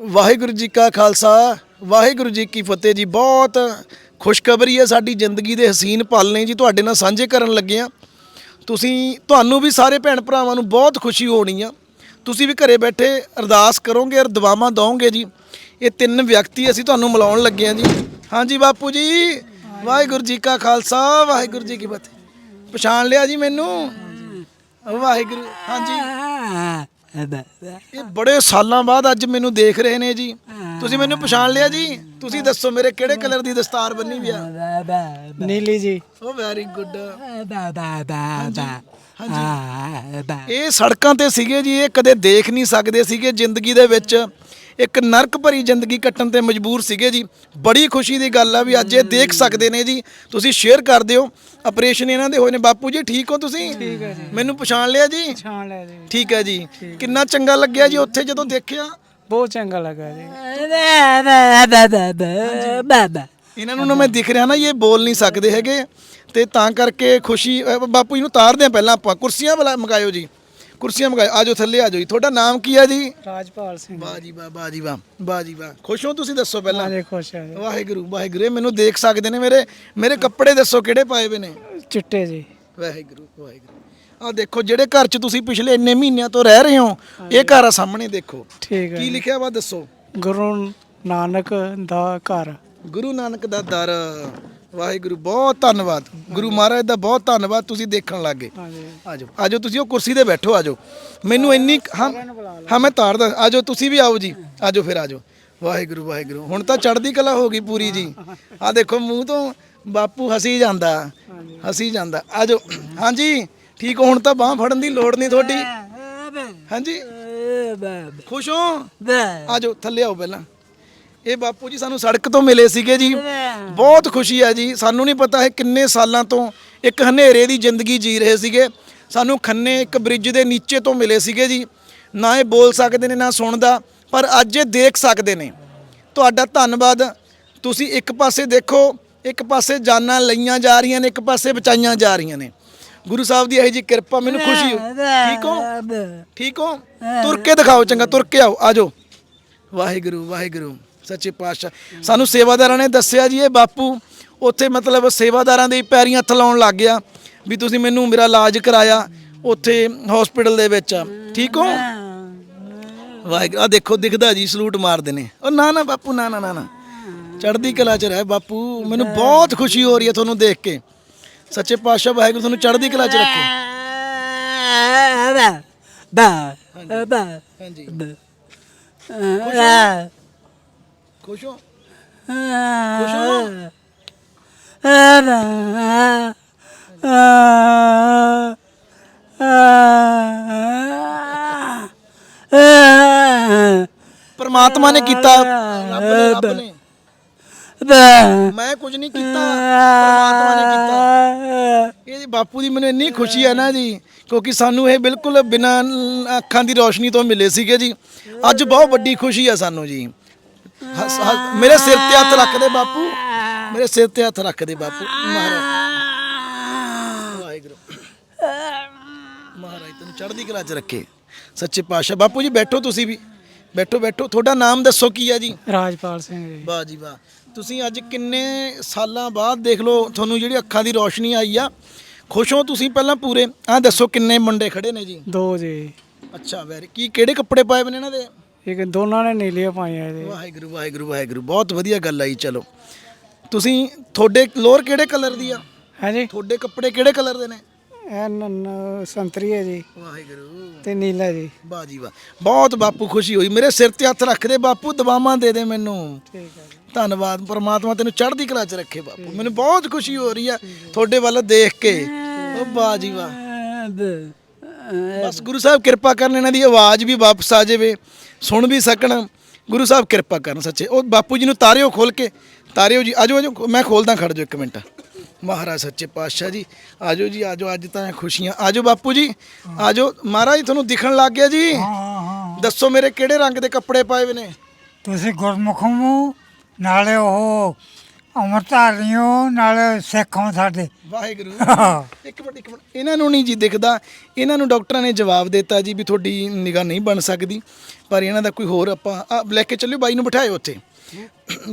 ਵਾਹਿਗੁਰੂ ਜੀ ਕਾ ਖਾਲਸਾ ਵਾਹਿਗੁਰੂ ਜੀ ਕੀ ਫਤਿਹ ਜੀ। ਬਹੁਤ ਖੁਸ਼ਖਬਰੀ ਹੈ ਸਾਡੀ ਜ਼ਿੰਦਗੀ ਦੇ ਹਸੀਨ ਪਲ ਨੇ ਜੀ ਤੁਹਾਡੇ ਨਾਲ ਸਾਂਝੇ ਕਰਨ ਲੱਗੇ ਆ ਤੁਸੀਂ ਤੁਹਾਨੂੰ ਵੀ ਸਾਰੇ ਭੈਣ ਭਰਾਵਾਂ ਨੂੰ ਬਹੁਤ ਖੁਸ਼ੀ ਹੋਣੀ ਆ। ਤੁਸੀਂ ਵੀ ਘਰੇ ਬੈਠੇ ਅਰਦਾਸ ਕਰੋਗੇ ਔਰ ਦੁਆਵਾਂ ਦਵੋਗੇ ਜੀ। ਇਹ ਤਿੰਨ ਵਿਅਕਤੀ ਅਸੀਂ ਤੁਹਾਨੂੰ ਮਿਲਾਉਣ ਲੱਗੇ ਆ ਜੀ। ਹਾਂਜੀ ਬਾਪੂ ਜੀ ਵਾਹਿਗੁਰੂ ਜੀ ਕਾ ਖਾਲਸਾ ਵਾਹਿਗੁਰੂ ਜੀ ਕੀ ਫਤਿਹ। ਪਛਾਣ ਲਿਆ ਜੀ ਮੈਨੂੰ? ਵਾਹਿਗੁਰੂ ਹਾਂਜੀ ਇਹ ਬੜੇ ਸਾਲਾਂ ਬਾਅਦ ਅੱਜ ਮੈਨੂੰ ਦੇਖ ਰਹੇ ਨੇ ਜੀ। ਤੁਸੀਂ ਮੈਨੂੰ ਪਛਾਣ ਲਿਆ ਜੀ? ਤੁਸੀਂ ਦੱਸੋ ਮੇਰੇ ਕਿਹੜੇ ਕਲਰ ਦੀ ਦਸਤਾਰ ਬੰਨੀ ਵੀ ਆ? ਨੀਲੀ ਜੀ। ਓ ਵੈਰੀ ਗੁੱਡ ਇਹ ਸੜਕਾਂ ਤੇ ਸੀਗੇ ਜੀ ਇਹ ਕਦੇ ਦੇਖ ਨਹੀਂ ਸਕਦੇ ਸੀਗੇ ਜ਼ਿੰਦਗੀ ਦੇ ਵਿੱਚ। ਇੱਕ ਨਰਕ ਭਰੀ ਜ਼ਿੰਦਗੀ ਕੱਟਣ ਤੇ ਮਜਬੂਰ ਸੀਗੇ ਜੀ। ਬੜੀ ਖੁਸ਼ੀ ਦੀ ਗੱਲ ਆ ਵੀ ਅੱਜ ਇਹ ਦੇਖ ਸਕਦੇ ਨੇ ਜੀ। ਤੁਸੀਂ ਸ਼ੇਅਰ ਕਰ ਦਿਓ। ਆਪਰੇਸ਼ਨ ਇਹਨਾਂ ਦੇ ਹੋਏ ਨੇ। ਬਾਪੂ ਜੀ ਠੀਕ ਹੋ ਤੁਸੀਂ? ਠੀਕ ਹੈ ਜੀ। ਮੈਨੂੰ ਪਛਾਣ ਲਿਆ ਜੀ? ਛਾਣ ਲਿਆ ਜੀ। ਠੀਕ ਹੈ ਜੀ। ਕਿੰਨਾ ਚੰਗਾ ਲੱਗਿਆ ਜੀ ਉੱਥੇ ਜਦੋਂ ਦੇਖਿਆ? ਬਹੁਤ ਚੰਗਾ ਲੱਗਾ ਜੀ। ਇਹਨਾਂ ਨੂੰ ਨਾ ਮੈਂ ਦਿਖ ਰਿਹਾ ਨਾ ਇਹ ਬੋਲ ਨਹੀਂ ਸਕਦੇ ਹੈਗੇ। ਤੇ ਤਾਂ ਕਰਕੇ ਖੁਸ਼ੀ ਬਾਪੂ ਜੀ ਨੂੰ ਤਾਰਦੇ ਆ ਪਹਿਲਾਂ ਆਪਾਂ। ਕੁਰਸੀਆਂ ਬੁਲਾ ਮਗਾਇਓ ਜੀ। ਕੁਰਸੀਆਂ ਮਗਾਇਓ ਆਜੋ ਥੱਲੇ ਆਜੋ ਜੀ। ਤੁਹਾਡਾ ਨਾਮ ਕੀ ਆ ਜੀ? ਰਾਜਪਾਲ ਸਿੰਘ। ਵਾਹ ਜੀ ਵਾਹ ਵਾਹ ਜੀ ਵਾਹ ਵਾਹ ਜੀ ਵਾਹ। ਖੁਸ਼ ਹੋ ਤੁਸੀਂ ਦੱਸੋ ਪਹਿਲਾਂ? ਹਾਂਜੀ ਖੁਸ਼ ਜੀ। ਵਾਹਿਗੁਰੂ ਵਾਹਿਗੁਰੂ। ਇਹ ਮੈਨੂੰ ਦੇਖ ਸਕਦੇ ਨੇ ਮੇਰੇ ਮੇਰੇ ਕੱਪੜੇ ਦੱਸੋ ਕਿਹੜੇ ਪਾਏ ਨੇ? ਚਿੱਟੇ ਜੀ। ਵਾਹਿਗੁਰੂ ਵਾਹਿਗੁਰੂ। ਆ ਦੇਖੋ ਜਿਹੜੇ ਘਰ 'ਚ ਤੁਸੀਂ ਪਿਛਲੇ ਇੰਨੇ ਮਹੀਨਿਆਂ ਤੋਂ ਰਹਿ ਰਹੇ ਹੋ ਇਹ ਘਰ ਆ ਸਾਹਮਣੇ ਦੇਖੋ। ਠੀਕ ਹੈ ਕੀ ਲਿਖਿਆ ਵਾ ਦੱਸੋ? ਗੁਰੂ ਨਾਨਕ ਦਾ ਘਰ। ਗੁਰੂ ਨਾਨਕ ਦਾ ਦਰ। ਵਾਹਿਗੁਰੂ ਬਹੁਤ ਧੰਨਵਾਦ। ਗੁਰੂ ਮਹਾਰਾਜ ਦਾ ਬਹੁਤ ਧੰਨਵਾਦ ਤੁਸੀਂ ਦੇਖਣ ਲੱਗੇ ਆਜੋ ਆਜੋ ਤੁਸੀਂ ਉਹ ਕੁਰਸੀ ਤੇ ਬੈਠੋ ਆਜੋ। ਮੈਨੂੰ ਇੰਨੀ ਹਾਂ ਹਾਂ ਮੈਂ ਤਾਰਦਾ ਆਜੋ ਤੁਸੀਂ ਵੀ ਆਓ ਜੀ। ਆਜੋ ਫਿਰ ਆਜੋ। ਵਾਹਿਗੁਰੂ ਵਾਹਿਗੁਰੂ। ਹੁਣ ਤਾਂ ਚੜ੍ਹਦੀ ਕਲਾ ਹੋ ਗਈ ਪੂਰੀ ਜੀ। ਆ ਦੇਖੋ ਮੂੰਹ ਤੋਂ ਬਾਪੂ ਹਸੀ ਜਾਂਦਾ। ਹਸੀ ਜਾਂਦਾ। ਆਜੋ। ਹਾਂਜੀ ਠੀਕ ਹੁਣ ਤਾਂ ਬਾਹ ਫੜਨ ਦੀ ਲੋੜ ਨਹੀਂ ਤੁਹਾਡੀ। ਹਾਂਜੀ। ਖੁਸ਼ ਹੋ? ਆਜੋ ਥੱਲੇ ਆਓ ਪਹਿਲਾਂ। ਇਹ ਬਾਪੂ ਜੀ ਸਾਨੂੰ ਸੜਕ ਤੋਂ ਮਿਲੇ ਸੀਗੇ ਜੀ। ਬਹੁਤ ਖੁਸ਼ੀ ਹੈ ਜੀ। ਸਾਨੂੰ ਨਹੀਂ ਪਤਾ ਹੈ ਕਿੰਨੇ ਸਾਲਾਂ ਤੋਂ ਇੱਕ ਹਨੇਰੇ ਦੀ ਜ਼ਿੰਦਗੀ ਜੀ ਰਹੇ ਸੀਗੇ। ਸਾਨੂੰ ਖੰਨੇ ਇੱਕ ਬ੍ਰਿਜ ਦੇ ਨੀਚੇ ਤੋਂ ਮਿਲੇ ਸੀਗੇ ਜੀ। ਨਾ ਇਹ ਬੋਲ ਸਕਦੇ ਨੇ ਨਾ ਸੁਣਦਾ ਪਰ ਅੱਜ ਇਹ ਦੇਖ ਸਕਦੇ ਨੇ। ਤੁਹਾਡਾ ਧੰਨਵਾਦ। ਤੁਸੀਂ ਇੱਕ ਪਾਸੇ ਦੇਖੋ ਇੱਕ ਪਾਸੇ ਜਾਨਾਂ ਲਈਆਂ ਜਾ ਰਹੀਆਂ ਨੇ ਇੱਕ ਪਾਸੇ ਬਚਾਈਆਂ ਜਾ ਰਹੀਆਂ ਨੇ। ਗੁਰੂ ਸਾਹਿਬ ਦੀ ਇਹੋ ਜੀ ਕਿਰਪਾ ਮੈਨੂੰ ਖੁਸ਼ੀ ਹੋ ਠੀਕ ਹੋ? ਠੀਕ ਹੋ? ਤੁਰ ਕੇ ਦਿਖਾਓ ਚੰਗਾ ਤੁਰ ਕੇ ਆਓ। ਆਜੋ ਵਾਹਿਗੁਰੂ ਵਾਹਿਗੁਰੂ। ਸੱਚੇ ਪਾਤਸ਼ਾਹ। ਸਾਨੂੰ ਸੇਵਾਦਾਰਾਂ ਨੇ ਦੱਸਿਆ ਜੀ ਇਹ ਬਾਪੂ ਉੱਥੇ ਮਤਲਬ ਸੇਵਾਦਾਰਾਂ ਦੇ ਪੈਰੀਂ ਹੱਥ ਲਾਉਣ ਲੱਗ ਗਿਆ ਵੀ ਤੁਸੀਂ ਮੈਨੂੰ ਮੇਰਾ ਇਲਾਜ ਕਰਾਇਆ ਉੱਥੇ ਹਸਪੀਟਲ ਦੇ ਵਿੱਚ। ਠੀਕ ਹੋ? ਵਾਹਿਗੁਰੂ ਆ ਦੇਖੋ ਦਿਖਦਾ ਜੀ ਸਲੂਟ ਮਾਰਦੇ ਨੇ। ਉਹ ਨਾ ਨਾ ਬਾਪੂ ਨਾ ਨਾ ਨਾ ਨਾ। ਚੜ੍ਹਦੀ ਕਲਾ ਚ ਰਹਿ ਬਾਪੂ ਮੈਨੂੰ ਬਹੁਤ ਖੁਸ਼ੀ ਹੋ ਰਹੀ ਹੈ ਤੁਹਾਨੂੰ ਦੇਖ ਕੇ। ਸੱਚੇ ਪਾਤਸ਼ਾਹ ਵਾਹਿਗੁਰੂ ਤੁਹਾਨੂੰ ਚੜ੍ਹਦੀ ਕਲਾ ਚ ਰੱਖੇ। ਹਾਂਜੀ। ਖੁਸ਼ ਹੋ? ਖੁਸ਼ ਹੋ? ਪਰਮਾਤਮਾ ਨੇ ਕੀਤਾ। ਰੱਬ ਨੇ ਰੱਬ ਨੇ। ਮੈਂ ਕੁਝ ਨਹੀਂ ਕੀਤਾ। ਪਰਮਾਤਮਾ ਨੇ ਕੀਤਾ। ਇਹ ਬਾਪੂ ਦੀ ਮੈਨੂੰ ਇੰਨੀ ਖੁਸ਼ੀ ਹੈ ਨਾ ਜੀ, ਕਿਉਂਕਿ ਸਾਨੂੰ ਇਹ ਬਿਲਕੁਲ ਬਿਨਾਂ ਅੱਖਾਂ ਦੀ ਰੋਸ਼ਨੀ ਤੋਂ ਮਿਲੇ ਸੀਗੇ ਜੀ। ਅੱਜ ਬਹੁਤ ਵੱਡੀ ਖੁਸ਼ੀ ਹੈ ਸਾਨੂੰ ਜੀ। ਹੱਸ- ਹੱਸ- ਮੇਰੇ ਸਿਰ ਤੇ ਹੱਥ ਰੱਖ ਦੇ ਬਾਪੂ। ਮੇਰੇ ਸਿਰ ਤੇ ਹੱਥ ਰੱਖ ਦੇ ਬਾਪੂ। ਮਹਾਰਾਜ ਵਾਹਿਗੁਰੂ। ਮਹਾਰਾਜ ਤੈਨੂੰ ਚੜ੍ਹਦੀ ਕਲਾ ਚ ਰੱਖੇ। ਸੱਚੇ ਪਾਤਸ਼ਾਹ। ਬਾਪੂ ਜੀ ਬੈਠੋ ਤੁਸੀਂ ਵੀ। ਬੈਠੋ ਬੈਠੋ। ਤੁਹਾਡਾ ਨਾਮ ਦੱਸੋ ਕੀ ਹੈ ਜੀ? ਰਾਜਪਾਲ ਸਿੰਘ ਜੀ। ਵਾਹ ਜੀ ਵਾਹ। ਤੁਸੀਂ ਅੱਜ ਕਿੰਨੇ ਸਾਲਾਂ ਬਾਅਦ ਦੇਖ ਲਓ ਤੁਹਾਨੂੰ ਜਿਹੜੀ ਅੱਖਾਂ ਦੀ ਰੋਸ਼ਨੀ ਆਈ ਆ। ਖੁਸ਼ ਹੋ ਤੁਸੀਂ ਪਹਿਲਾਂ ਪੂਰੇ? ਆਹ ਦੱਸੋ ਕਿੰਨੇ ਮੁੰਡੇ ਖੜੇ ਨੇ ਜੀ? ਦੋ ਜੀ। ਅੱਛਾ ਵੈਰੀ ਕੀ ਕਿਹੜੇ ਕੱਪੜੇ ਪਾਏ ਬਨੇ ਇਹਨਾਂ ਦੇ? ਇੱਕ ਦੋਨਾਂ ਨੇ ਨੀਲੀਆਂ ਪਾਈਆਂ ਜੀ ਵਾਹਿਗੁਰੂ ਵਾਹਿਗੁਰੂ ਵਾਹਿਗੁਰੂ ਬਹੁਤ ਵਧੀਆ ਗੱਲ ਆਈ ਚਲੋ। ਤੁਸੀਂ ਤੁਹਾਡੇ ਲੋਅਰ ਕਿਹੜੇ ਕਲਰ ਦੀ ਆ? ਹਾਂਜੀ। ਤੁਹਾਡੇ ਕੱਪੜੇ ਕਿਹੜੇ ਕਲਰ ਦੇ ਨੇ? ਇਹ ਨ- ਨ- ਸੰਤਰੀ ਹੈ ਜੀ। ਵਾਹਿਗੁਰੂ। ਤੇ ਨੀਲਾ ਜੀ। ਵਾਹ ਜੀ ਵਾਹ। ਬਹੁਤ ਬਾਪੂ ਖੁਸ਼ੀ ਹੋਈ। ਮੇਰੇ ਸਿਰ ਤੇ ਹੱਥ ਰੱਖ ਦੇ ਬਾਪੂ ਦਵਾਵਾਂ ਦੇ ਦੇ ਮੈਨੂੰ। ਠੀਕ ਹੈ ਜੀ। ਧੰਨਵਾਦ ਪ੍ਰਮਾਤਮਾ ਤੈਨੂੰ ਚੜ੍ਹਦੀ ਕਲਾ 'ਚ ਰੱਖੇ ਬਾਪੂ। ਮੈਨੂੰ ਬਹੁਤ ਖੁਸ਼ੀ ਹੋ ਰਹੀ ਆ ਤੁਹਾਡੇ ਵੱਲ ਦੇਖ ਕੇ। ਉਹ ਵਾਹ ਜੀ ਵਾਹ। ਬਸ ਗੁਰੂ ਸਾਹਿਬ ਕਿਰਪਾ ਕਰਨ ਇਹਨਾਂ ਦੀ ਆਵਾਜ਼ ਵੀ ਵਾਪਸ ਆ ਜਾਵੇ। ਸੁਣ ਵੀ ਸਕਣ। ਗੁਰੂ ਸਾਹਿਬ ਕਿਰਪਾ ਕਰਨ ਸੱਚੇ। ਉਹ ਬਾਪੂ ਜੀ ਨੂੰ ਤਾਰਿਓ ਖੋਲ ਕੇ ਤਾਰਿਓ ਜੀ ਆਜੋ ਆਜੋ ਮੈਂ ਖੋਲਦਾ ਖੜ ਜਾਓ ਇੱਕ ਮਿੰਟ। ਮਹਾਰਾਜ ਸੱਚੇ ਪਾਤਸ਼ਾਹ ਜੀ ਆਜੋ ਜੀ ਆਜੋ ਅੱਜ ਤਾਂ ਖੁਸ਼ੀਆਂ। ਆਜੋ ਬਾਪੂ ਜੀ ਆਜੋ। ਮਹਾਰਾਜ ਤੁਹਾਨੂੰ ਦਿਖਣ ਲੱਗ ਗਿਆ ਜੀ। ਦੱਸੋ ਮੇਰੇ ਕਿਹੜੇ ਰੰਗ ਦੇ ਕੱਪੜੇ ਪਾਏ ਹੋਏ ਨੇ? ਤੁਸੀਂ ਗੁਰਮੁਖ ਨਾਲੇ ਉਹ ਅਮਰਤਾਰੀਓ ਨਾਲ ਸਿੱਖੋਂ ਸਾਡੇ। ਵਾਹਿਗੁਰੂ। ਇੱਕ ਮਿੰਟ ਇੱਕ ਮਿੰਟ। ਇਹਨਾਂ ਨੂੰ ਨਹੀਂ ਜੀ ਦਿਖਦਾ। ਇਹਨਾਂ ਨੂੰ ਡਾਕਟਰਾਂ ਨੇ ਜਵਾਬ ਦਿੱਤਾ ਜੀ ਵੀ ਤੁਹਾਡੀ ਨਿਗਾਹ ਨਹੀਂ ਬਣ ਸਕਦੀ। ਪਰ ਇਹਨਾਂ ਦਾ ਕੋਈ ਹੋਰ ਆਪਾਂ ਆ ਲੈ ਕੇ ਚੱਲਿਓ ਬਾਈ ਨੂੰ ਬਿਠਾਇਓ ਉੱਥੇ।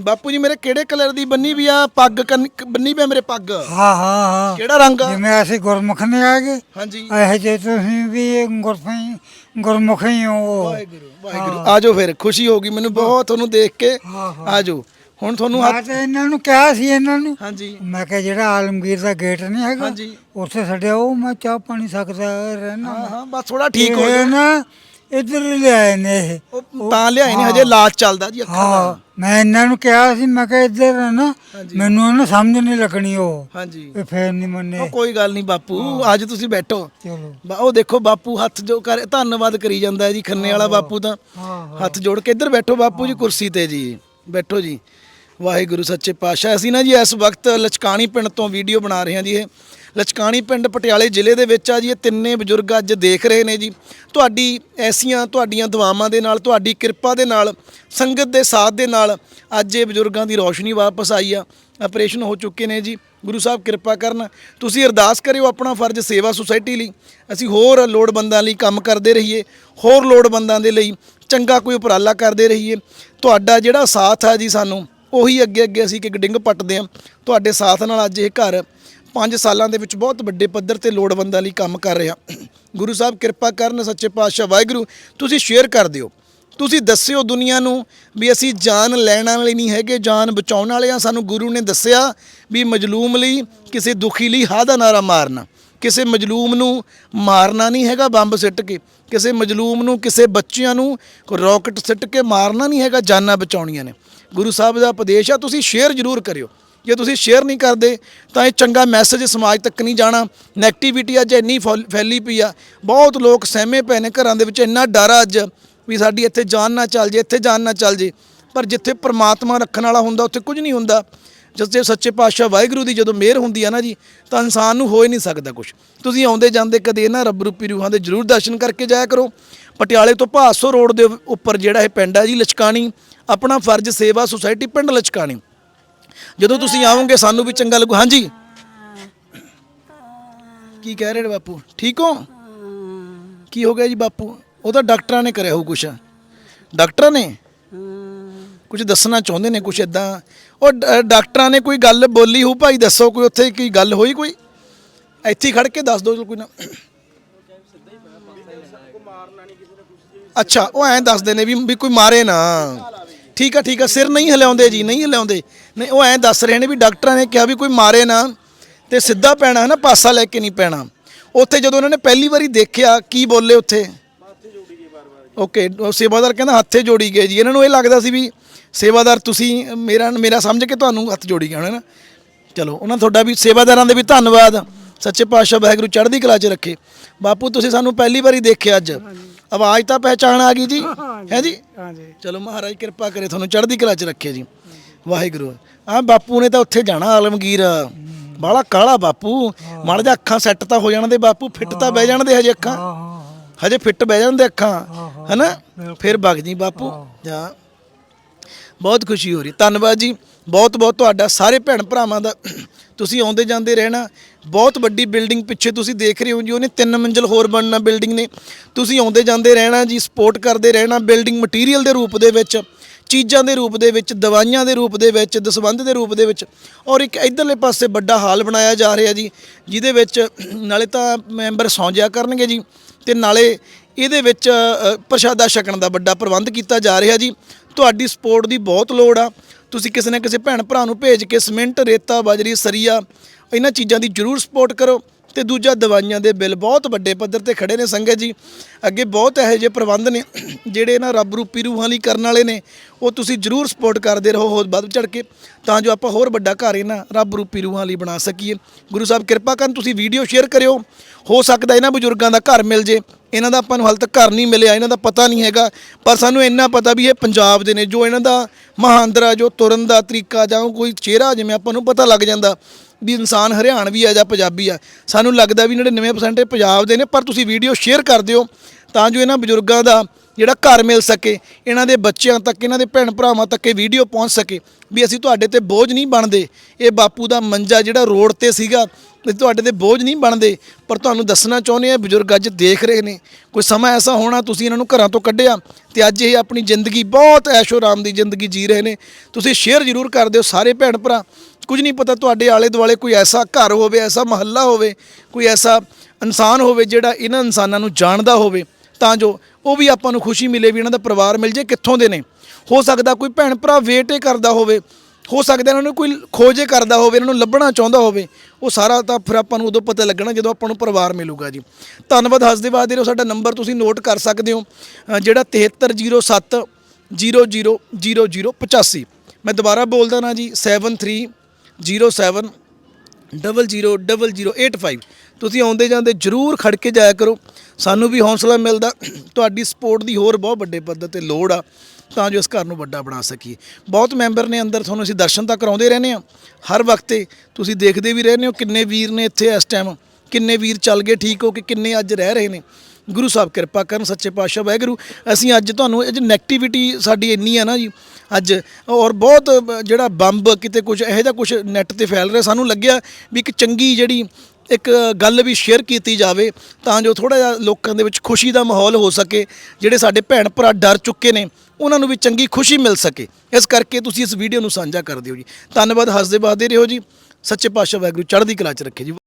ਬਾਪੂ ਜੀ ਮੇਰੇ ਕਿਹੜੇ ਕਲਰ ਦੀ ਬੰਨੀ ਵੀ ਆ? ਪੱਗ ਬੰਨੀ ਵੀ ਮੇਰੇ ਪੱਗ। ਹਾਂ ਹਾਂ ਹਾਂ। ਕਿਹੜਾ ਰੰਗ ਆ? ਜਿਵੇਂ ਅਸੀਂ ਗੁਰਮੁਖ ਨੇ ਆ ਗਏ। ਹਾਂਜੀ। ਇਹ ਜੇ ਤੁਸੀਂ ਵੀ ਗੁਰਫਈ ਗੁਰਮੁਖੀ ਹੋ ਵਾਹਿਗੁਰੂ ਵਾਹਿਗੁਰੂ। ਆਜੋ ਫਿਰ ਖੁਸ਼ੀ ਹੋ ਗਈ ਮੈਨੂੰ ਬਹੁਤ ਤੁਹਾਨੂੰ ਦੇਖ ਕੇ। ਆਜੋ ਹੁਣ ਤੁਹਾਨੂੰ ਮੈਂ ਹੱਥ ਤੇ ਇਹਨਾਂ ਨੂੰ ਕਿਹਾ ਸੀ ਇਹਨਾਂ ਨੂੰ। ਹਾਂਜੀ। ਮੈਂ ਕਿਹਾ ਜਿਹੜਾ ਆਲਮਗੀਰ ਦਾ ਗੇਟ ਨਹੀਂ ਹੈਗਾ ਹਾਂਜੀ। ਉੱਥੇ ਸਾਡੇ ਉਹ ਮੈਂ ਚਾਹ ਪਾਣੀ ਸਕਦਾ ਰਹਿਣਾ। ਹਾਂ ਹਾਂ ਬਸ ਥੋੜਾ ਠੀਕ ਹੋ ਇਹ ਜਾਓ। ਨਾ ਇੱਧਰ ਹੀ ਲਿਆਏ ਨੇ ਇਹ। ਉਹ ਤਾਂ ਲਿਆਏ ਨੇ ਹਜੇ ਇਲਾਜ ਚੱਲਦਾ ਜੀ ਅੱਖਾਂ ਹਾਂ ਦਾ ਮੈਂ ਇਹਨਾਂ ਨੂੰ ਕਿਹਾ ਸੀ ਮੈਂ ਕਿਹਾ ਇੱਧਰ ਹੈ ਨਾ ਹਾਂਜੀ। ਮੈਨੂੰ ਉਹਨੂੰ ਸਮਝ ਨਹੀਂ ਲੱਗਣੀ ਉਹ। ਹਾਂਜੀ। ਇਹ ਫੇਰ ਨਹੀਂ ਉਹ ਮੰਨੇ ਕੋਈ ਗੱਲ ਨਹੀਂ ਬਾਪੂ ਅੱਜ ਤੁਸੀਂ ਬੈਠੋ। ਚਲੋ। ਬਾ- ਉਹ ਦੇਖੋ ਬਾਪੂ ਹੱਥ ਜੋ ਕਰ ਧੰਨਵਾਦ ਕਰੀ ਜਾਂਦਾ ਹੈ ਜੀ ਖੰਨੇ ਵਾਲਾ ਬਾਪੂ ਤਾਂ। ਹਾਂ ਹੱਥ ਜੋੜ ਕੇ ਇੱਧਰ ਬੈਠੋ ਬਾਪੂ ਜੀ ਕੁਰਸੀ ਤੇ ਜੀ। ਬੈਠੋ ਜੀ। ਵਾਹਿਗੁਰੂ ਸੱਚੇ ਪਾਤਸ਼ਾਹ, ਅਸੀਂ ਨਾ ਜੀ ਇਸ ਵਕਤ ਲਚਕਾਣੀ ਪਿੰਡ ਤੋਂ ਵੀਡੀਓ ਬਣਾ ਰਹੇ ਹਾਂ ਜੀ ਇਹ। ਲਚਕਾਣੀ ਪਿੰਡ ਪਟਿਆਲੇ ਜ਼ਿਲ੍ਹੇ ਦੇ ਵਿੱਚ ਆ ਜੀ, ਇਹ ਤਿੰਨੇ ਬਜ਼ੁਰਗ ਅੱਜ ਦੇਖ ਰਹੇ ਨੇ ਜੀ। ਤੁਹਾਡੀ ਐਸੀਆਂ, ਤੁਹਾਡੀਆਂ ਦੁਆਵਾਂ ਦੇ ਨਾਲ, ਤੁਹਾਡੀ ਕਿਰਪਾ ਦੇ ਨਾਲ, ਸੰਗਤ ਦੇ ਸਾਥ ਦੇ ਨਾਲ ਅੱਜ ਇਹ ਬਜ਼ੁਰਗਾਂ ਦੀ ਰੌਸ਼ਨੀ ਵਾਪਸ ਆਈ ਆ। ਆਪਰੇਸ਼ਨ ਹੋ ਚੁੱਕੇ ਨੇ ਜੀ। ਗੁਰੂ ਸਾਹਿਬ ਕਿਰਪਾ ਕਰਨ। ਤੁਸੀਂ ਅਰਦਾਸ ਕਰਿਓ ਆਪਣਾ ਫਰਜ਼ ਸੇਵਾ ਸੁਸਾਇਟੀ ਲਈ। ਅਸੀਂ ਹੋਰ ਲੋੜਵੰਦਾਂ ਲਈ ਕੰਮ ਕਰਦੇ ਰਹੀਏ। ਹੋਰ ਲੋੜਵੰਦਾਂ ਦੇ ਲਈ ਚੰਗਾ ਕੋਈ ਉਪਰਾਲਾ ਕਰਦੇ ਰਹੀਏ। ਤੁਹਾਡਾ ਜਿਹੜਾ ਸਾਥ ਆ ਜੀ ਸਾਨੂੰ ਉਹੀ ਅੱਗੇ ਅੱਗੇ ਅਸੀਂ ਇੱਕ ਡਿੰਗ ਪੱਟਦੇ ਹਾਂ। ਤੁਹਾਡੇ ਸਾਥ ਨਾਲ ਅੱਜ ਇਹ ਘਰ 5 ਸਾਲਾਂ ਦੇ ਵਿੱਚ ਬਹੁਤ ਵੱਡੇ ਪੱਧਰ ਤੇ ਲੋੜਵੰਦਾਂ ਲਈ ਕੰਮ ਕਰ ਰਿਹਾ। ਗੁਰੂ ਸਾਹਿਬ, ਕਿਰਪਾ ਕਰਨ ਸੱਚੇ ਪਾਤਸ਼ਾਹ ਵਾਹਿਗੁਰੂ, ਤੁਸੀਂ ਸ਼ੇਅਰ ਕਰ ਦਿਓ। ਤੁਸੀਂ ਦੱਸਿਓ ਦੁਨੀਆ ਨੂੰ ਵੀ ਅਸੀਂ ਜਾਨ ਲੈਣ ਵਾਲੇ ਨਹੀਂ ਹੈਗੇ, ਜਾਨ ਬਚਾਉਣ ਵਾਲੇ ਆ ਸਾਨੂੰ ਗੁਰੂ ਨੇ ਦੱਸਿਆ ਵੀ ਮਜਲੂਮ ਲਈ, ਕਿਸੇ ਦੁਖੀ ਲਈ ਹਾ ਦਾ ਨਾਰਾ ਮਾਰਨਾ। ਕਿਸੇ ਮਜਲੂਮ ਨੂੰ ਮਾਰਨਾ ਨਹੀਂ ਹੈਗਾ ਬੰਬ ਸਿੱਟ ਕੇ, ਕਿਸੇ ਮਜਲੂਮ ਨੂੰ, ਕਿਸੇ ਬੱਚਿਆਂ ਨੂੰ ਰੌਕਟ ਸਿੱਟ ਕੇ ਮਾਰਨਾ ਨਹੀਂ ਹੈਗਾ ਜਾਨਾਂ ਬਚਾਉਣੀਆਂ ਨੇ। ਗੁਰੂ ਸਾਹਿਬ ਦਾ ਉਪਦੇਸ਼ ਆ, ਤੁਸੀਂ ਸ਼ੇਅਰ ਜ਼ਰੂਰ ਕਰਿਓ। ਜੇ ਤੁਸੀਂ ਸ਼ੇਅਰ ਨਹੀਂ ਕਰਦੇ, ਤਾਂ ਇਹ ਚੰਗਾ ਮੈਸੇਜ ਸਮਾਜ ਤੱਕ ਨਹੀਂ ਜਾਣਾ। ਨੈਗੇਟਿਵਿਟੀ ਅੱਜ ਇੰਨੀ ਫੈਲ- ਫੈਲੀ ਪਈ ਆ, ਬਹੁਤ ਲੋਕ ਸਹਿਮੇ ਪਏ ਨੇ ਘਰਾਂ ਦੇ ਵਿੱਚ, ਇੰਨਾ ਡਰ ਆ ਅੱਜ ਵੀ ਸਾਡੀ ਇੱਥੇ ਜਾਨ ਨਾ ਚੱਲ ਜੇ, ਇੱਥੇ ਜਾਨ ਨਾ ਚੱਲ ਜੇ। ਪਰ ਜਿੱਥੇ ਪ੍ਰਮਾਤਮਾ ਰੱਖਣ ਵਾਲਾ ਹੁੰਦਾ, ਉੱਥੇ ਕੁਝ ਨਹੀਂ ਹੁੰਦਾ। ਜਿੱਥੇ ਸੱਚੇ ਪਾਤਸ਼ਾਹ ਵਾਹਿਗੁਰੂ ਦੀ ਜਦੋਂ ਮਿਹਰ ਹੁੰਦੀ ਆ ਨਾ ਜੀ, ਤਾਂ ਇਨਸਾਨ ਨੂੰ ਹੋ ਹੀ ਨਹੀਂ ਸਕਦਾ ਕੁਝ ਤੁਸੀਂ ਆਉਂਦੇ ਜਾਂਦੇ ਕਦੇ ਇਹਨਾਂ ਰੱਬ ਰੂਪੀ ਰੂਹਾਂ ਦੇ ਜਰੂਰ ਦਰਸ਼ਨ ਕਰਕੇ ਜਾਇਆ ਕਰੋ। ਪਟਿਆਲੇ ਤੋਂ ਭਾਸੋ ਰੋਡ ਦੇ ਉੱਪਰ ਜਿਹੜਾ ਇਹ ਪਿੰਡ ਆ ਜੀ, ਲਚਕਾਣੀ, ਆਪਣਾ ਫਰਜ਼ ਸੇਵਾ ਸੁਸਾਇਟੀ ਪਿੰਡ ਲਚਕਾਣੀ। ਜਦੋਂ ਤੁਸੀਂ ਆਵੋਗੇ ਸਾਨੂੰ ਵੀ ਚੰਗਾ ਲੱਗੂ। ਹਾਂਜੀ। ਕੀ ਕਹਿ ਰਹੇ ਨੇ ਬਾਪੂ? ਠੀਕ ਹੋ? ਕੀ ਹੋ ਗਿਆ ਜੀ ਬਾਪੂ? ਉਹ ਤਾਂ ਡਾਕਟਰਾਂ ਨੇ ਕਰਿਆ ਹੋ ਕੁਛ। ਡਾਕਟਰਾਂ ਨੇ? ਕੁਝ ਦੱਸਣਾ ਚਾਹੁੰਦੇ ਨੇ ਕੁਝ ਇਦਾਂ ਉਹ ਡਾਕਟਰਾਂ ਨੇ ਕੋਈ ਗੱਲ ਬੋਲੀ ਹੋ ਭਾਈ? ਦੱਸੋ ਕੋਈ ਉੱਥੇ ਕੀ ਗੱਲ ਹੋਈ ਕੋਈ? ਇੱਥੇ ਹੀ ਖੜ ਕੇ ਦੱਸ ਦਿਓ ਕੋਈ ਨਾ। ਅੱਛਾ, ਉਹ ਐਂ ਦੱਸਦੇ ਨੇ ਵੀ ਵੀ ਕੋਈ ਮਾਰੇ ਨਾ। ਠੀਕ ਆ ਠੀਕ ਆ, ਸਿਰ ਨਹੀਂ ਹਿਲਾਉਂਦੇ ਜੀ, ਨਹੀਂ ਹਿਲਾਉਂਦੇ। ਨਹੀਂ, ਉਹ ਐਂ ਦੱਸ ਰਹੇ ਨੇ ਵੀ ਡਾਕਟਰਾਂ ਨੇ ਕਿਹਾ ਵੀ ਕੋਈ ਮਾਰੇ ਨਾ ਤੇ ਸਿੱਧਾ ਪੈਣਾ ਹੈ ਨਾ, ਪਾਸਾ ਲੈ ਕੇ ਨਹੀਂ ਪੈਣਾ। ਉੱਥੇ ਜਦੋਂ ਉਹਨਾਂ ਨੇ ਪਹਿਲੀ ਵਾਰੀ ਦੇਖਿਆ, ਕੀ ਬੋਲੇ ਉੱਥੇ? ਓਕੇ ਸੇਵਾਦਾਰ ਕਹਿੰਦਾ ਹੱਥੇ ਜੋੜੀ ਗਏ ਜੀ। ਇਹਨਾਂ ਨੂੰ ਇਹ ਲੱਗਦਾ ਸੀ ਵੀ ਸੇਵਾਦਾਰ ਤੁਸੀਂ ਮੇਰਾ ਮੇਰਾ ਸਮਝ ਕੇ ਤੁਹਾਨੂੰ ਹੱਥ ਜੋੜੀ ਗਏ ਹੋਣੇ ਨਾ? ਚਲੋ ਉਹਨਾਂ ਤੁਹਾਡਾ ਵੀ ਸੇਵਾਦਾਰਾਂ ਦੇ ਵੀ ਧੰਨਵਾਦ। ਸੱਚੇ ਪਾਤਸ਼ਾਹ ਵਾਹਿਗੁਰੂ ਚੜ੍ਹਦੀ ਕਲਾ 'ਚ ਰੱਖੇ। ਬਾਪੂ ਤੁਸੀਂ ਸਾਨੂੰ ਪਹਿਲੀ ਵਾਰੀ ਦੇਖਿਆ ਅੱਜ। ਆਵਾਜ਼ ਤਾਂ ਪਹਿਚਾਣ ਆ ਗਈ ਜੀ। ਹੈ ਜੀ? ਹਾਂਜੀ। ਚਲੋ ਮਹਾਰਾਜ ਕਿਰਪਾ ਕਰੇ ਤੁਹਾਨੂੰ ਚੜ੍ਹਦੀ ਕਲਾ 'ਚ ਰੱਖੇ ਜੀ। ਵਾਹਿਗੁਰੂ। ਆ ਬਾਪੂ ਨੇ ਤਾਂ ਉੱਥੇ ਜਾਣਾ ਆਲਮਗੀਰ। ਬਾਲਾ ਕਾਲਾ ਬਾਪੂ। ਮਾੜਾ ਜਿਹਾ ਅੱਖਾਂ ਸੈੱਟ ਤਾਂ ਹੋ ਜਾਣ ਦੇ ਬਾਪੂ ਫਿੱਟ ਤਾਂ ਬਹਿ ਜਾਣ ਦੇ ਹਜੇ ਅੱਖਾਂ। ਹਜੇ ਫਿੱਟ ਬਹਿ ਜਾਂਦੇ ਅੱਖਾਂ। ਹਨਾ ਫਿਰ ਵਗ ਜੀ ਬਾਪੂ। ਜਾ। ਬਹੁਤ ਖੁਸ਼ੀ ਹੋ ਰਹੀ। ਧੰਨਵਾਦ ਜੀ। ਬਹੁਤ ਬਹੁਤ ਤੁਹਾਡਾ। ਸਾਰੇ ਭੈਣ ਭਰਾਵਾਂ ਦਾ ਤੁਸੀਂ ਆਉਂਦੇ ਜਾਂਦੇ ਰਹਿਣਾ। ਬਹੁਤ ਵੱਡੀ ਬਿਲਡਿੰਗ ਪਿੱਛੇ ਤੁਸੀਂ ਦੇਖ ਰਹੇ ਹੋ ਜੀ। ਉਹਨੇ ਤਿੰਨ ਮੰਜ਼ਿਲ ਹੋਰ ਬਣਨਾ ਬਿਲਡਿੰਗ ਨੇ। ਤੁਸੀਂ ਆਉਂਦੇ ਜਾਂਦੇ ਰਹਿਣਾ ਜੀ ਸਪੋਰਟ ਕਰਦੇ ਰਹਿਣਾ ਬਿਲਡਿੰਗ ਮਟੀਰੀਅਲ ਦੇ ਰੂਪ ਦੇ ਵਿੱਚ, ਚੀਜ਼ਾਂ ਦੇ ਰੂਪ ਦੇ ਵਿੱਚ, ਦਵਾਈਆਂ ਦੇ ਰੂਪ ਦੇ ਵਿੱਚ, ਦਸਵੰਧ ਦੇ ਰੂਪ ਦੇ ਵਿੱਚ। ਔਰ ਇੱਕ ਇਧਰਲੇ ਪਾਸੇ ਵੱਡਾ ਹਾਲ ਬਣਾਇਆ ਜਾ ਰਿਹਾ ਜੀ, ਜਿਹਦੇ ਵਿੱਚ ਨਾਲੇ ਤਾਂ ਮੈਂਬਰ ਸੌਂ ਜਿਆ ਕਰਨਗੇ ਜੀ। ਤੇ ਨਾਲੇ ਇਹਦੇ ਵਿੱਚ ਪ੍ਰਸ਼ਾਦਾ ਛਕਣ ਦਾ ਵੱਡਾ ਪ੍ਰਬੰਧ ਕੀਤਾ ਜਾ ਰਿਹਾ ਜੀ। ਤੁਹਾਡੀ ਸਪੋਰਟ ਦੀ ਬਹੁਤ ਲੋੜ ਆ। ਤੁਸੀਂ ਕਿਸੇ ਨਾ ਕਿਸੇ ਭੈਣ ਭਰਾ ਨੂੰ ਭੇਜ ਕੇ ਸਿਮੈਂਟ ਰੇਤਾ, ਬਜਰੀ, ਸਰੀਆ, ਇਹਨਾਂ ਚੀਜ਼ਾਂ ਦੀ ਜਰੂਰ ਸਪੋਰਟ ਕਰੋ। ਤੇ ਦੂਜਾ ਦਵਾਈਆਂ ਦੇ ਬਿੱਲ ਬਹੁਤ ਵੱਡੇ ਪੱਧਰ ਤੇ ਖੜੇ ਨੇ ਸੰਗਤ ਜੀ। ਅੱਗੇ ਬਹੁਤ ਇਹੋ ਜਿਹੇ ਪ੍ਰਬੰਧ ਨੇ, ਜਿਹੜੇ ਇਹਨਾਂ ਰੱਬ ਰੂਪੀ ਰੂਹਾਂ ਲਈ ਕਰਨ ਵਾਲੇ ਨੇ, ਉਹ ਤੁਸੀਂ ਜਰੂਰ ਸਪੋਰਟ ਕਰਦੇ ਰਹੋ ਹੋਰ ਵੱਧ ਚੜ ਕੇ, ਤਾਂ ਜੋ ਆਪਾਂ ਹੋਰ ਵੱਡਾ ਘਰ ਇਹਨਾਂ ਰੱਬ ਰੂਪੀ ਰੂਹਾਂ ਲਈ ਬਣਾ ਸਕੀਏ। ਗੁਰੂ ਸਾਹਿਬ ਕਿਰਪਾ ਕਰਨ ਤੁਸੀਂ ਵੀਡੀਓ ਸ਼ੇਅਰ ਕਰਿਓ, ਹੋ ਸਕਦਾ ਇਹਨਾਂ ਬਜ਼ੁਰਗਾਂ ਦਾ ਘਰ ਮਿਲ ਜੇ, ਇਹਨਾਂ ਦਾ ਆਪਾਂ ਨੂੰ ਹਾਲੇ ਤੱਕ ਘਰ ਨਹੀਂ ਮਿਲਿਆ, ਇਹਨਾਂ ਦਾ ਪਤਾ ਨਹੀਂ ਹੈਗਾ, ਪਰ ਸਾਨੂੰ ਇੰਨਾ ਪਤਾ ਵੀ ਇਹ ਪੰਜਾਬ ਦੇ ਨੇ, ਜੋ ਇਹਨਾਂ ਦਾ ਮਹਾਂਦਰਾ, ਜੋ ਤੁਰਨ ਦਾ ਤਰੀਕਾ ਜਾਂ ਕੋਈ ਚਿਹਰਾ ਜਿਵੇਂ ਆਪਾਂ ਨੂੰ ਪਤਾ ਲੱਗ ਜਾਂਦਾ ਵੀ ਇਨਸਾਨ ਹਰਿਆਣਵੀ ਆ ਜਾਂ ਪੰਜਾਬੀ ਆ ਸਾਨੂੰ ਲੱਗਦਾ ਵੀ 99% ਇਹ ਪੰਜਾਬ ਦੇ ਨੇ, ਪਰ ਤੁਸੀਂ ਵੀਡੀਓ ਸ਼ੇਅਰ ਕਰ ਦਿਓ, ਤਾਂ ਜੋ ਇਹਨਾਂ ਬਜ਼ੁਰਗਾਂ ਦਾ ਜਿਹੜਾ ਘਰ ਮਿਲ ਸਕੇ, ਇਹਨਾਂ ਦੇ ਬੱਚਿਆਂ ਤੱਕ, ਇਹਨਾਂ ਦੇ ਭੈਣ ਭਰਾਵਾਂ ਤੱਕ ਇਹ ਵੀਡੀਓ ਪਹੁੰਚ ਸਕੇ, ਵੀ ਅਸੀਂ ਤੁਹਾਡੇ ਤੇ ਬੋਝ ਨਹੀਂ ਬਣਦੇ। ਇਹ ਬਾਪੂ ਦਾ ਮੰਜਾ ਜਿਹੜਾ ਰੋਡ ਤੇ ਸੀਗਾ, ਇਹ ਤੁਹਾਡੇ ਤੇ ਬੋਝ ਨਹੀਂ ਬਣਦੇ, ਪਰ ਤੁਹਾਨੂੰ ਦੱਸਣਾ ਚਾਹੁੰਦੇ ਆ ਬਜ਼ੁਰਗ ਅੱਜ ਦੇਖ ਰਹੇ ਨੇ। ਕੋਈ ਸਮਾਂ ਐਸਾ ਹੋਣਾ, ਤੁਸੀਂ ਇਹਨਾਂ ਨੂੰ ਘਰਾਂ ਤੋਂ ਕੱਢਿਆ, ਤੇ ਅੱਜ ਇਹ ਆਪਣੀ ਜ਼ਿੰਦਗੀ ਬਹੁਤ ਐਸ਼ੋ ਆਰਾਮ ਦੀ ਜ਼ਿੰਦਗੀ ਜੀ ਰਹੇ ਨੇ। ਤੁਸੀਂ ਸ਼ੇਅਰ ਜ਼ਰੂਰ ਕਰ ਦਿਓ, ਸਾਰੇ ਭੈਣ ਭਰਾ ਕੁਝ ਨਹੀਂ ਪਤਾ ਤੁਹਾਡੇ ਆਲੇ ਦੁਆਲੇ ਕੋਈ ਐਸਾ ਘਰ ਹੋਵੇ ਐਸਾ ਮਹੱਲਾ ਹੋਵੇ ਕੋਈ ਐਸਾ ਇਨਸਾਨ ਹੋਵੇ ਜਿਹੜਾ ਇਹਨਾਂ ਇਨਸਾਨਾਂ ਨੂੰ ਜਾਣਦਾ ਹੋਵੇ ਤਾਂ ਜੋ ਉਹ ਵੀ ਆਪਾਂ ਨੂੰ ਖੁਸ਼ੀ ਮਿਲੇ ਵੀ ਇਹਨਾਂ ਦਾ ਪਰਿਵਾਰ ਮਿਲ ਜੇ ਕਿੱਥੋਂ ਦੇ ਨੇ। ਹੋ ਸਕਦਾ ਕੋਈ ਭੈਣ ਭਰਾ ਵੇਟ ਹੀ ਕਰਦਾ ਹੋਵੇ ਹੋ ਸਕਦਾ ਇਹਨਾਂ ਨੂੰ ਕੋਈ ਖੋਜੇ ਕਰਦਾ ਹੋਵੇ ਇਹਨਾਂ ਨੂੰ ਲੱਭਣਾ ਚਾਹੁੰਦਾ ਹੋਵੇ ਉਹ ਸਾਰਾ ਤਾਂ ਫਿਰ ਆਪਾਂ ਨੂੰ ਉਦੋਂ ਪਤਾ ਲੱਗਣਾ ਜਦੋਂ ਆਪਾਂ ਨੂੰ ਪਰਿਵਾਰ ਮਿਲੂਗਾ ਜੀ। ਧੰਨਵਾਦ ਹੱਸਦੇ ਬਾਅਦ ਰਹੋ ਸਾਡਾ ਨੰਬਰ ਤੁਸੀਂ ਨੋਟ ਕਰ ਸਕਦੇ ਹੋ ਅ, ਜਿਹੜਾ 7307 000085 ਮੈਂ ਦੁਬਾਰਾ ਬੋਲਦਾ ਨਾ ਜੀ 7307 000085 ਤੁਸੀਂ ਆਉਂਦੇ ਜਾਂਦੇ ਜਰੂਰ ਖੜ ਕੇ ਜਾਇਆ ਕਰੋ। ਸਾਨੂੰ ਵੀ ਹੌਸਲਾ ਮਿਲਦਾ। ਤੁਹਾਡੀ ਸਪੋਰਟ ਦੀ ਹੋਰ ਬਹੁਤ ਵੱਡੇ ਪੱਧਰ ਤੇ ਲੋੜ ਆ। ਤਾਂ ਜੋ ਇਸ ਘਰ ਨੂੰ ਵੱਡਾ ਬਣਾ ਸਕੀਏ। ਬਹੁਤ ਮੈਂਬਰ ਨੇ ਅੰਦਰ, ਤੁਹਾਨੂੰ ਅਸੀਂ ਦਰਸ਼ਨ ਤਾਂ ਕਰਾਉਂਦੇ ਰਹਿੰਦੇ ਆ ਹਰ ਵਕਤ ਤੇ ਤੁਸੀਂ ਦੇਖਦੇ ਵੀ ਰਹਿੰਦੇ ਹੋ ਕਿੰਨੇ ਵੀਰ ਨੇ ਇੱਥੇ ਇਸ ਟਾਈਮ ਕਿੰਨੇ ਵੀਰ ਚੱਲ ਗਏ, ਠੀਕ ਹੋ ਕੇ ਕਿੰਨੇ ਅੱਜ ਰਹਿ ਰਹੇ ਨੇ। ਗੁਰੂ ਸਾਹਿਬ ਕਿਰਪਾ ਕਰਨ, ਸੱਚੇ ਪਾਤਸ਼ਾਹ ਵਾਹਿਗੁਰੂ। ਅਸੀਂ ਅੱਜ ਤੁਹਾਨੂੰ, ਅੱਜ ਨੈਗੇਟਿਵਿਟੀ ਸਾਡੀ ਇੰਨੀ ਆ ਨਾ ਜੀ। ਅੱਜ। ਔਰ ਬਹੁਤ, ਜਿਹੜਾ ਬੰਬ ਕਿਤੇ ਕੁਝ ਇਹੋ ਜਿਹਾ ਕੁਝ ਨੈੱਟ ਤੇ ਫੈਲ ਰਿਹਾ। ਸਾਨੂੰ ਲੱਗਿਆ ਵੀ ਇੱਕ ਚੰਗੀ ਜਿਹੜੀ ਇੱਕ ਗੱਲ ਵੀ ਸ਼ੇਅਰ ਕੀਤੀ ਜਾਵੇ, ਤਾਂ ਜੋ ਥੋੜਾ ਜਿਹਾ ਲੋਕਾਂ ਦੇ ਵਿੱਚ ਖੁਸ਼ੀ ਦਾ ਮਾਹੌਲ ਹੋ ਸਕੇ, ਜਿਹੜੇ ਸਾਡੇ ਭੈਣ ਭਰਾ ਡਰ ਚੁੱਕੇ ਨੇ, ਉਹਨਾਂ ਨੂੰ ਵੀ ਚੰਗੀ ਖੁਸ਼ੀ ਮਿਲ ਸਕੇ। ਇਸ ਕਰਕੇ ਤੁਸੀਂ ਇਸ ਵੀਡੀਓ ਨੂੰ ਸਾਂਝਾ ਕਰ ਦਿਓ ਜੀ। ਧੰਨਵਾਦ ਹੱਸਦੇ ਬਾਦੇ ਰਹੋ ਜੀ। ਸੱਚੇ ਪਾਤਸ਼ਾਹ ਵਾਹਿਗੁਰੂ ਚੜ੍ਹਦੀ ਕਲਾ ਚ ਰੱਖੇ ਜੀ।